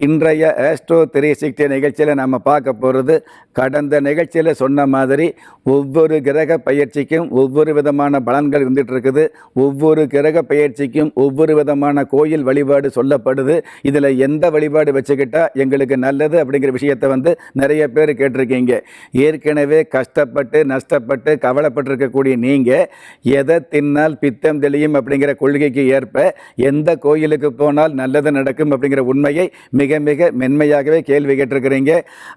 இன்றைய astro three sixty நிகழ்ச்சியில் நம்ம பார்க்க போகிறது கடந்த நிகழ்ச்சியில் சொன்ன மாதிரி ஒவ்வொரு கிரக பயிற்சிக்கும் ஒவ்வொரு விதமான பலன்கள் இருந்துகிட்டு இருக்குது ஒவ்வொரு கிரக பயிற்சிக்கும் ஒவ்வொரு விதமான கோயில் வழிபாடு சொல்லப்படுது. இதில் எந்த வழிபாடு வச்சுக்கிட்டால் எங்களுக்கு நல்லது அப்படிங்கிற விஷயத்தை வந்து நிறைய பேர் கேட்டிருக்கீங்க. ஏற்கனவே கஷ்டப்பட்டு நஷ்டப்பட்டு கவலைப்பட்டிருக்கக்கூடிய நீங்கள் எதை தின்னால் பித்தம் தெளியும் அப்படிங்கிற கொள்கைக்கு ஏற்ப எந்த கோயிலுக்கு போனால் நல்லது நடக்கும் அப்படிங்கிற உண்மையை மிக மிக மிக மென்மையாகவே கேள்வி கேட்டிருக்கிறீங்க.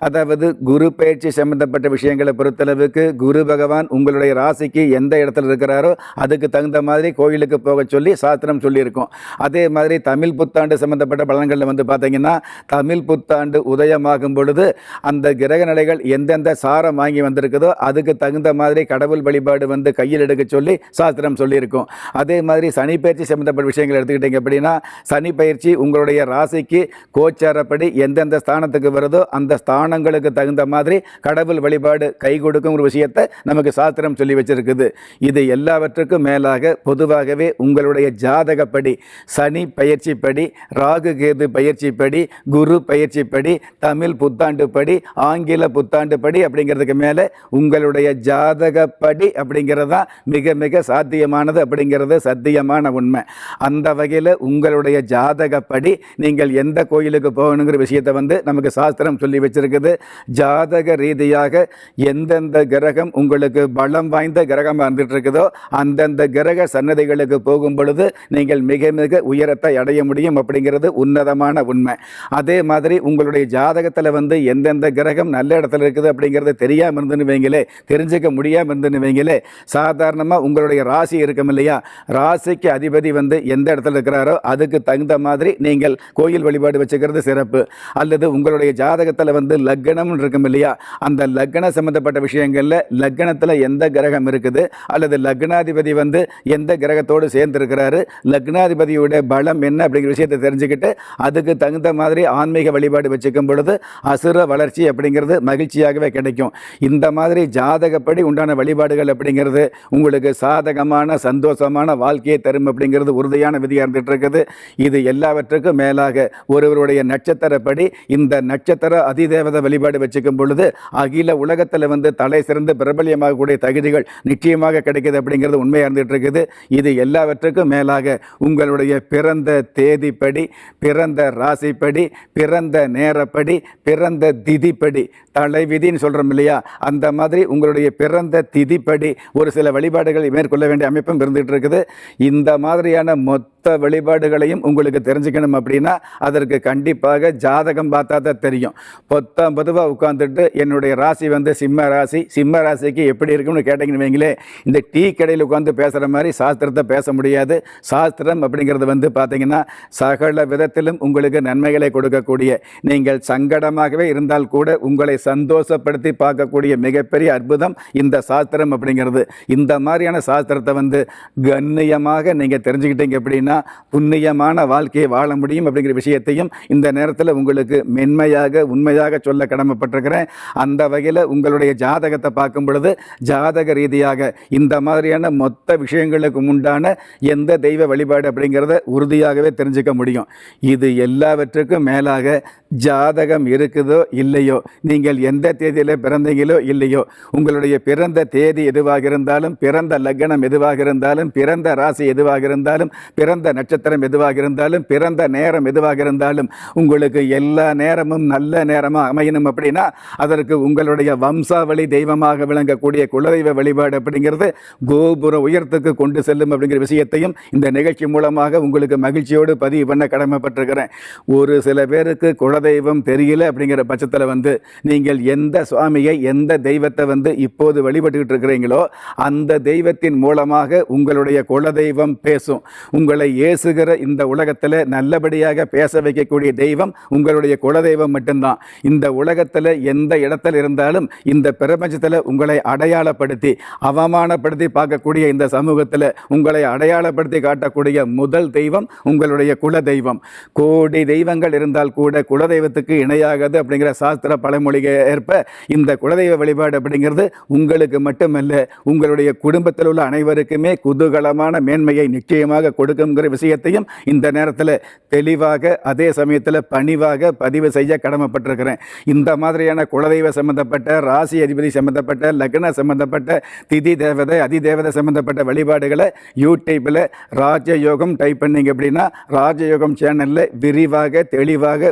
அதாவது குரு பயிற்சி சம்பந்தப்பட்ட விஷயங்களை பொறுத்தளவுக்கு குரு பகவான் உங்களுடைய ராசிக்கு எந்த இடத்துல இருக்கிறாரோ அதுக்கு தகுந்த மாதிரி கோயிலுக்கு போக சொல்லி சாஸ்திரம் சொல்லியிருக்கோம். அதே மாதிரி தமிழ் புத்தாண்டு சம்பந்தப்பட்ட பலன்களில் வந்து பார்த்தீங்கன்னா தமிழ் புத்தாண்டு உதயமாகும் பொழுது அந்த கிரக நிலைகள் எந்தெந்த சாரம் வாங்கி வந்திருக்குதோ அதுக்கு தகுந்த மாதிரி கடவுள் வழிபாடு வந்து கையில் எடுக்க சொல்லி சாஸ்திரம் சொல்லியிருக்கோம். அதே மாதிரி சனி பயிற்சி சம்பந்தப்பட்ட விஷயங்கள் எடுத்துக்கிட்டீங்க அப்படின்னா சனி பயிற்சி உங்களுடைய ராசிக்கு கோச்சாரப்படி எந்தெந்த ஸ்தானத்துக்கு வருதோ அந்த ஸ்தானங்களுக்கு தகுந்த மாதிரி கடவுள் வழிபாடு கை கொடுக்குங்கிற விஷயத்தை நமக்கு சாஸ்திரம் சொல்லி வச்சிருக்குது. இது எல்லாவற்றுக்கும் மேலாக பொதுவாகவே உங்களுடைய ஜாதகப்படி சனி பயிற்சிப்படி ராகு கேது பயிற்சிப்படி குரு பயிற்சிப்படி தமிழ் புத்தாண்டுப்படி ஆங்கில புத்தாண்டுப்படி அப்படிங்கிறதுக்கு மேலே உங்களுடைய ஜாதகப்படி அப்படிங்கிறது தான் மிக மிக சாத்தியமானது அப்படிங்கிறது சத்தியமான உண்மை. அந்த வகையில் உங்களுடைய ஜாதகப்படி நீங்கள் எந்த கோயிலுக்கு போகணுங்கிற விஷயத்தை வந்து நமக்கு சாஸ்திரம் சொல்லி வச்சிருக்குது. ஜாதக ரீதியாக எந்தெந்த கிரகம் உங்களுக்கு பலம் வாய்ந்த கிரகமாக இருந்துட்டு இருக்குதோ அந்தந்த கிரக சன்னதிகளுக்கு போகும் பொழுது நீங்கள் மிக மிக உயரத்தை அடைய முடியும் அப்படிங்கிறது உன்னதமான உண்மை. அதே மாதிரி உங்களுடைய ஜாதகத்தில் வந்து எந்தெந்த கிரகம் நல்ல இடத்துல இருக்குது அப்படிங்கிறது தெரியாமல் இருந்துன்னு வைங்களே தெரிஞ்சுக்க முடியாமல் இருந்துன்னு வைங்களே சாதாரணமாக உங்களுடைய ராசி இருக்கும் இல்லையா? ராசிக்கு அதிபதி வந்து எந்த இடத்துல இருக்கிறாரோ அதுக்கு தகுந்த மாதிரி நீங்கள் கோயில் வழிபாடு வச்சுக்கிறது சிறப்பு. அல்லது உங்களுடைய ஜாதகத்தில் வந்து லக்னம் இருக்கும் இல்லையா? அந்த லக்ன சம்பந்தப்பட்ட விஷயங்களில் லக்னத்தில் எந்த கிரகம் இருக்குது? அல்லது லக்னாதிபதி வந்து எந்த கிரகத்தோடு சேர்ந்திருக்கிறாரு? லக்னாதிபதியோட பலம் என்ன அப்படிங்கிற விஷயத்தை தெரிஞ்சுக்கிட்டு அதுக்கு தகுந்த மாதிரி ஆன்மீக வழிபாடு வச்சுக்கும் பொழுது அசுர வளர்ச்சி அப்படிங்கிறது மகிழ்ச்சியாகவே கிடைக்கும். இந்த மாதிரி ஜாதகப்படி உண்டான வழிபாடுகள் அப்படிங்கிறது உங்களுக்கு சாதகமான சந்தோஷமான வாழ்க்கையை தரும் அப்படிங்கிறது உறுதியான விதியாக இருந்துகிட்டு இருக்குது. இது எல்லாவற்றுக்கும் மேலாக ஒருவருடைய நட்சத்திரப்படி இந்த நட்சத்திர அதிதேவத வழிபாடு வச்சுக்கும் பொழுது அகில உலகத்தில் வந்து தலை சிறந்து பிரபலியமாகக்கூடிய தகுதிகள் நிச்சயமாக கிடைக்கிது அப்படிங்கிறது உண்மையாக இருந்துகிட்டு இருக்குது. இது எல்லாவற்றுக்கும் மேலாக உங்களுடைய பிறந்த தேதிப்படி பிறந்த ராசிப்படி பிறந்த நேரப்படி பிறந்த திதிப்படி தலை விதின்னு சொல்கிறோம் இல்லையா? அந்த மாதிரி உங்களுடைய பிறந்த திதிப்படி ஒரு சில வழிபாடுகளை மேற்கொள்ள வேண்டிய அமைப்பும் இருந்துகிட்டு இருக்குது. இந்த மாதிரியான மொத்த வழிபாடுகளையும் உங்களுக்கு தெரிஞ்சுக்கணும் அப்படின்னா அதற்கு கண்டிப்பாக ஜாதகம் பார்த்தா தான் தெரியும். பொத்தம் பொதுவாக உட்காந்துட்டு என்னுடைய ராசி வந்து சிம்ம ராசி. சிம்ம ராசிக்கு எப்படி இருக்கும்னு கேட்டிங்கன்னு வைங்களே இந்த டீ கடையில் உட்காந்து பேசுகிற மாதிரி சாஸ்திரத்தை பேச முடியாது. சாஸ்திரம் அப்படிங்கிறது வந்து பார்த்தீங்கன்னா சகல விதத்திலும் உங்களுக்கு நன்மைகளை கொடுக்கக்கூடிய நீங்கள் சங்கடமாகவே இருந்தால் கூட உங்களை சந்தோஷப்படுத்தி பார்க்கக்கூடிய மிகப்பெரிய அற்புதம் இந்த சாஸ்திரம் அப்படிங்கிறது. இந்த மாதிரியான சாஸ்திரத்தை வந்து கண்ணியமாக நீங்கள் தெரிஞ்சுக்கிட்டீங்க அப்படின்னா புண்ணியமான வாழ்க்கையை வாழ முடியும் அப்படிங்கிற விஷயத்தையும் இந்த நேரத்தில் உங்களுக்கு மென்மையாக உண்மையாக சொல்ல கடமைப்பட்டிருக்கிறேன். அந்த வகையில் உங்களுடைய ஜாதகத்தை பார்க்கும் பொழுது ஜாதக ரீதியாக இந்த மாதிரியான மொத்த விஷயங்களுக்கு உண்டான எந்த தெய்வ வழிபாடு அப்படிங்கிறத உறுதியாகவே தெரிஞ்சுக்க முடியும். இது எல்லாவற்றுக்கும் மேலாக ஜாதகம் இருக்குதோ இல்லையோ நீங்கள் எந்த தேதியில் பிறந்தீங்களோ இல்லையோ உங்களுடைய பிறந்த தேதி எதுவாக இருந்தாலும் பிறந்த லக்னம் எதுவாக இருந்தாலும் பிறந்த ராசி எதுவாக இருந்தாலும் பிறந்த நட்சத்திரம் எதுவாக இருந்தாலும் பிறந்த நேரம் எதுவாக இருந்தாலும் உங்களுக்கு எல்லா நேரமும் நல்ல நேரமாக அமையணும் அப்படின்னா அதற்கு உங்களுடைய வம்சாவளி தெய்வமாக விளங்கக்கூடிய குலதெய்வ வழிபாடு அப்படிங்கிறது கோபுர உயரத்துக்கு கொண்டு செல்லும் அப்படிங்கிற விஷயத்தையும் இந்த நிகழ்ச்சி மூலமாக உங்களுக்கு மகிழ்ச்சியோடு பதிவு பண்ண கடமைப்பட்டிருக்கிறேன். ஒரு சில பேருக்கு குல குலதெய்வம் தெரியல அப்படிங்கிற பட்சத்தில் வந்து நீங்கள் எந்த சுவாமியை எந்த தெய்வத்தை வந்து இப்போது வழிபட்டுக்கிட்டு இருக்கிறீங்களோ அந்த தெய்வத்தின் மூலமாக உங்களுடைய குலதெய்வம் பேசும். உங்களை ஏசுகிற இந்த உலகத்தில் நல்லபடியாக பேச வைக்கக்கூடிய தெய்வம் உங்களுடைய குலதெய்வம் மட்டும்தான். இந்த உலகத்தில் எந்த இடத்துல இருந்தாலும் இந்த பிரபஞ்சத்தில் உங்களை அடையாளப்படுத்தி அவமானப்படுத்தி பார்க்கக்கூடிய இந்த சமூகத்தில் உங்களை அடையாளப்படுத்தி காட்டக்கூடிய முதல் தெய்வம் உங்களுடைய குல தெய்வம் கோடி தெய்வங்கள் இருந்தால் கூட குல குலதெய்வத்துக்கு இணையாகாது அப்படிங்கிற சாஸ்திர பழமொழிக்கு ஏற்ப இந்த குலதெய்வ வழிபாடு அப்படிங்கிறது உங்களுக்கு மட்டுமல்ல உங்களுடைய குடும்பத்தில் உள்ள அனைவருக்குமே குதூகலமான மேன்மையை நிச்சயமாக கொடுக்குங்கிற விஷயத்தையும் இந்த நேரத்தில் தெளிவாக அதே சமயத்தில் பணிவாக பதிவு செய்ய கடமைப்பட்டிருக்கிறேன். இந்த மாதிரியான குலதெய்வ சம்பந்தப்பட்ட ராசி அதிபதி சம்பந்தப்பட்ட லக்ன சம்பந்தப்பட்ட திதி தேவதை அதிதேவதை சம்பந்தப்பட்ட வழிபாடுகளை யூடியூப்பில் ராஜயோகம் டைப் பண்ணீங்க அப்படின்னா ராஜயோகம் சேனலில் விரிவாக தெளிவாக